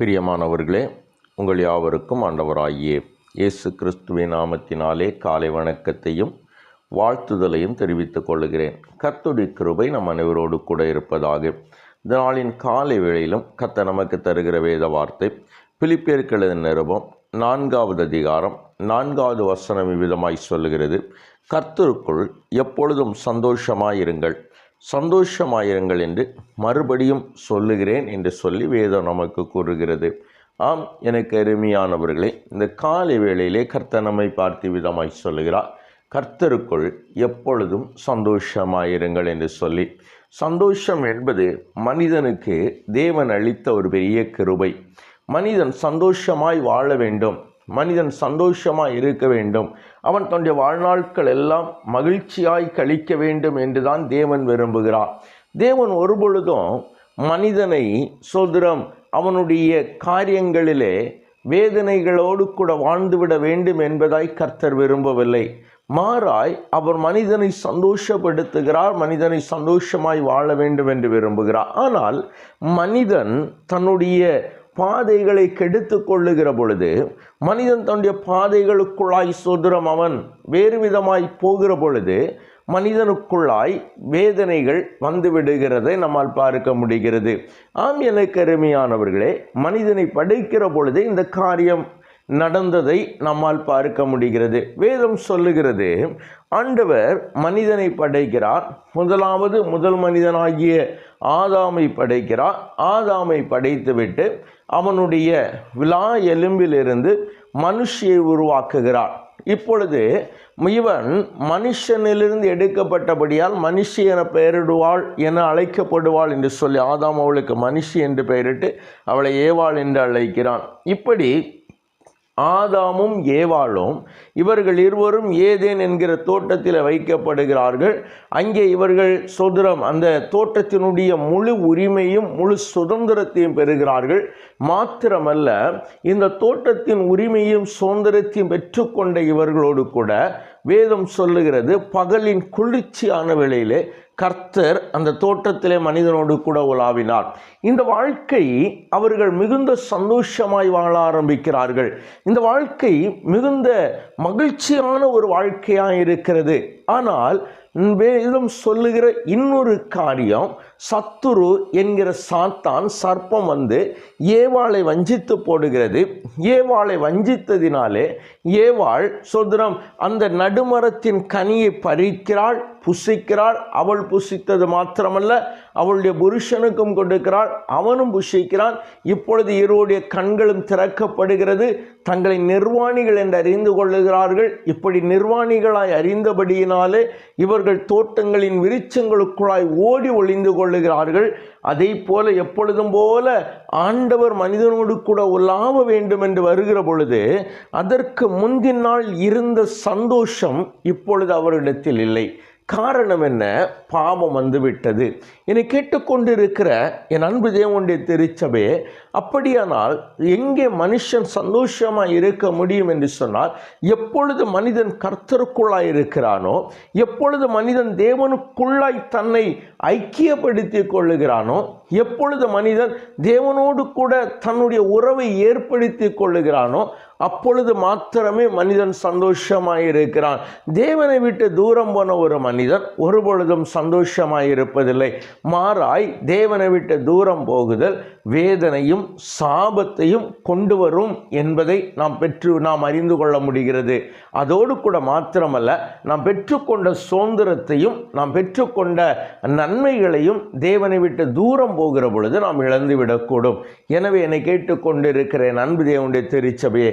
பிரியமானவர்களே உங்கள் யாவருக்கும் ஆண்டவராகிய இயேசு கிறிஸ்துவின் நாமத்தினாலே காலை வணக்கத்தையும் வாழ்த்துதலையும் தெரிவித்துக் கொள்கிறேன். கத்துடி கிருபை நம் அனைவரோடு கூட இருப்பதாக. இந்த நாளின் காலை வேளையிலும் கத்த நமக்கு தருகிற வேத வார்த்தை பிலிப்பியர்களது நிருபம் நான்காவது அதிகாரம் நான்காவது வசனம் இவ்விதமாய் சொல்லுகிறது. கர்த்தருக்குள் எப்பொழுதும் சந்தோஷமாயிருங்கள். சந்தோஷமாயிருங்கள் என்று மறுபடியும் சொல்லுகிறேன் என்று சொல்லி வேதம் நமக்கு கூறுகிறது. ஆம் எனக்கு அருமையானவர்களே இந்த காலை வேளையிலே கர்த்தர் நம்மை பார்த்து விதமாய் சொல்லுகிறார். கர்த்தருக்குள் எப்பொழுதும் சந்தோஷமாயிருங்கள் என்று சொல்லி. சந்தோஷம் என்பது மனிதனுக்கு தேவன் அளித்த ஒரு பெரிய கிருபை. மனிதன் சந்தோஷமாய் வாழ வேண்டும். மனிதன் சந்தோஷமாக இருக்க வேண்டும். அவன் தன்னுடைய வாழ்நாட்கள் எல்லாம் மகிழ்ச்சியாய் கழிக்க வேண்டும் என்றுதான் தேவன் விரும்புகிறார். தேவன் ஒருபொழுதும் மனிதனை சோதரம் அவனுடைய காரியங்களிலே வேதனைகளோடு கூட வாழ்ந்துவிட வேண்டும் என்பதாய் கர்த்தர் விரும்பவில்லை. மாறாய் அவர் மனிதனை சந்தோஷப்படுத்துகிறார் மனிதனை சந்தோஷமாய் வாழ வேண்டும் என்று விரும்புகிறார். ஆனால் மனிதன் தன்னுடைய பாதைகளை கெடுத்து கொள்ளுகிற பொழுது மனிதன் தன்னுடைய பாதைகளுக்குள்ளாய் சுதரம் அவன். வேறு விதமாய் போகிற பொழுது மனிதனுக்குள்ளாய் வேதனைகள் வந்து விடுகிறதை நம்மால் பார்க்க முடிகிறது. ஆம் எனக்கு அருமையானவர்களே மனிதனை படைக்கிற பொழுது இந்த காரியம் நடந்ததை நம்மால் பார்க்க முடிகிறது. வேதம் சொல்லுகிறது ஆண்டவர் மனிதனை படைக்கிறார். முதலாவது முதல் மனிதனாகிய ஆதாமை படைக்கிறார் ஆதாமை படைத்துவிட்டு அவனுடைய விழா எலும்பிலிருந்து மனுஷியை உருவாக்குகிறார் இப்பொழுது இவன் மனுஷனிலிருந்து எடுக்கப்பட்டபடியால் மனுஷி என பெயரிடுவாள் என அழைக்கப்படுவாள் என்று சொல்லி ஆதாம் அவளுக்கு மனுஷி என்று பெயரிட்டு அவளை ஏவாள் என்று அழைக்கிறான். இப்படி ஆதாமும் ஏவாளும் இவர்கள் இருவரும் ஏதேன் என்கிற தோட்டத்தில் வைக்கப்படுகிறார்கள். அங்கே இவர்கள் சுதந்திரம் அந்த தோட்டத்தினுடைய முழு உரிமையும் முழு சுதந்திரத்தையும் பெறுகிறார்கள். மாத்திரமல்ல இந்த தோட்டத்தின் உரிமையும் சுதந்திரத்தையும் பெற்றுக்கொண்ட இவர்களோடு கூட வேதம் சொல்லுகிறது பகலின் குளிர்ச்சியான வேளையிலே கர்த்தர் அந்த தோட்டத்திலே மனிதனோடு கூட உலாவினார். இந்த வாழ்க்கை அவர்கள் மிகுந்த சந்தோஷமாய் வாழ ஆரம்பிக்கிறார்கள். இந்த வாழ்க்கை மிகுந்த மகிழ்ச்சியான ஒரு வாழ்க்கையாக இருக்கிறது. ஆனால் வேதம் சொல்லுகிற இன்னொரு காரியம் சத்துரு என்கிற சாத்தான் சர்ப்பம் வந்து ஏவாளை வஞ்சித்து போடுகிறது. ஏவாளை வஞ்சித்ததினாலே ஏவாள் சுதரம் அந்த நடுமரத்தின் கனியை பறிக்கிறாள். புசிக்கிறாள். அவள் புசித்தது மாத்திரமல்ல அவளுடைய புருஷனுக்கும் கொடுக்கிறாள். அவனும் புஷிக்கிறான் இப்பொழுது இருவருடைய கண்களும் திறக்கப்படுகிறது. தங்களை நிர்வாணிகள் என்று அறிந்து கொள்ளுகிறார்கள். இப்படி நிர்வாணிகளாய் அறிந்தபடியினாலே இவர்கள் தோட்டங்களின் விருச்சங்களுக்குள்ளாய் ஓடி ஒளிந்து கொள்ளுகிறார்கள். அதை போல எப்பொழுதும் போல ஆண்டவர் மனிதனோடு கூட உலாவ வேண்டும் என்று வருகிற பொழுது அதற்கு முந்தின் நாள் இருந்த சந்தோஷம் இப்பொழுது அவரிடத்தில் இல்லை. காரணம் என்ன? பாவம் வந்துவிட்டது. என்னை கேட்டுக்கொண்டிருக்கிற என் அன்பு தேவனுடைய திருச்சபே அப்படியானால் எங்கே மனுஷன் சந்தோஷமாக இருக்க முடியும் என்று சொன்னால் எப்பொழுது மனிதன் கர்த்தருக்குள்ளாய் இருக்கிறானோ எப்பொழுது மனிதன் தேவனுக்குள்ளாய் தன்னை ஐக்கியப்படுத்தி கொள்ளுகிறானோ எப்பொழுது மனிதன் தேவனோடு கூட தன்னுடைய உறவை ஏற்படுத்தி கொள்ளுகிறானோ அப்பொழுது மாத்திரமே மனிதன் சந்தோஷமாக இருக்கிறான் தேவனை விட்டு தூரம் போன ஒரு மனிதன் ஒருபொழுதும் சந்தோஷமாக இருப்பதில்லை மாறாய் தேவனை விட்டு தூரம் போகுதல் வேதனையும் சாபத்தையும் கொண்டு வரும் என்பதை நாம் பெற்று நாம் அறிந்து கொள்ள முடிகிறது. அதோடு கூட மாத்திரமல்ல நாம் பெற்றுக்கொண்ட சுதந்திரத்தையும் நாம் பெற்றுக்கொண்ட நன்மைகளையும் தேவனை விட்டு தூரம் போகிற பொழுது நாம் இழந்துவிடக்கூடும். எனவே என்னை கேட்டுக்கொண்டிருக்கிற என் அன்பு தேவனுடைய திருச்சபையை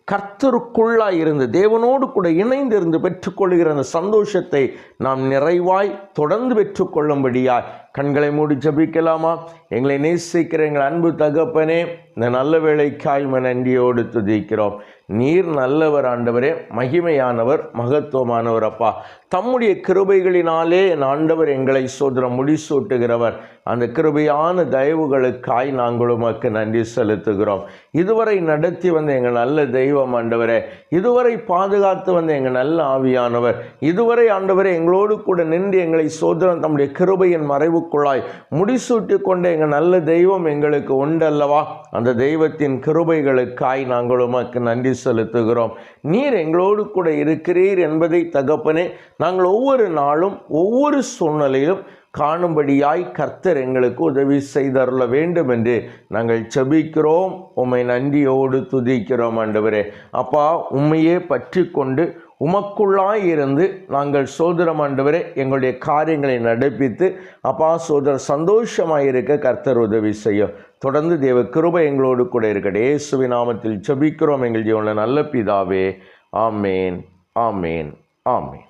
கர்த்தருக்குள்ளாய் இருந்து தேவனோடு கூட இணைந்து இருந்து பெற்றுக்கொள்கிற அந்த சந்தோஷத்தை நாம் நிறைவாய் தொடர்ந்து பெற்றுக்கொள்ளும்படியாய் கண்களை மூடி ஜபிக்கலாமா? எங்களை நேசிக்கிற எங்கள் அன்பு தகப்பனே இந்த நல்ல வேலைக்காய் நன்றியோடு துதிக்கிறோம். நீர் நல்லவர் ஆண்டவரே மகிமையானவர் மகத்துவமானவர் அப்பா. தம்முடைய கிருபைகளினாலே என் ஆண்டவர் எங்களை சோதரம் முடிசூட்டுகிறவர். அந்த கிருபையான தயவுகளுக்காய் நாங்கள் உமக்கு நன்றி செலுத்துகிறோம். இதுவரை நடத்தி வந்த எங்கள் நல்ல தெய்வ துதிக்கிறோம் ஆண்டவரே. இதுவரை பாதுகாத்து வந்த எங்கள் நல்ல ஆவியானவர் இதுவரை ஆண்டவரே எங்களோடு கூட நின்று எங்களை சோதனம் தம்முடைய கிருபையின் மறைவுக்குள்ளாய் முடிசூட்டி கொண்ட எங்கள் நல்ல தெய்வம் எங்களுக்கு உண்டல்லவா? அந்த தெய்வத்தின் கிருபைகளுக்காய் நாங்கள் உமக்கு நன்றி செலுத்துகிறோம். நீர் எங்களோடு கூட இருக்கிறீர் என்பதை தகப்பனே நாங்கள் ஒவ்வொரு நாளும் ஒவ்வொரு சூழ்நிலையிலும் காணும்படியாய் கர்த்தர் எங்களுக்கு உதவி செய்தருள வேண்டும் என்று நாங்கள் செபிக்கிறோம். உம்மை நன்றியோடு துதிக்கிறோம் ஆண்டவரே. அப்பா உண்மையே பற்றி கொண்டு உமக்குள்ளாய் இருந்து நாங்கள் சோதரம் ஆண்டவரே எங்களுடைய காரியங்களை நடப்பித்து அப்பா சோதர சந்தோஷமாக இருக்க கர்த்தர் உதவி செய்யும் தொடர்ந்து தேவ கிருபை எங்களோடு கூட இருக்கட்டும். இயேசுவி நாமத்தில் செபிக்கிறோம். எங்கள் ஜீவனில் நல்ல பிதாவே. ஆமேன். ஆமேன். ஆமேன்.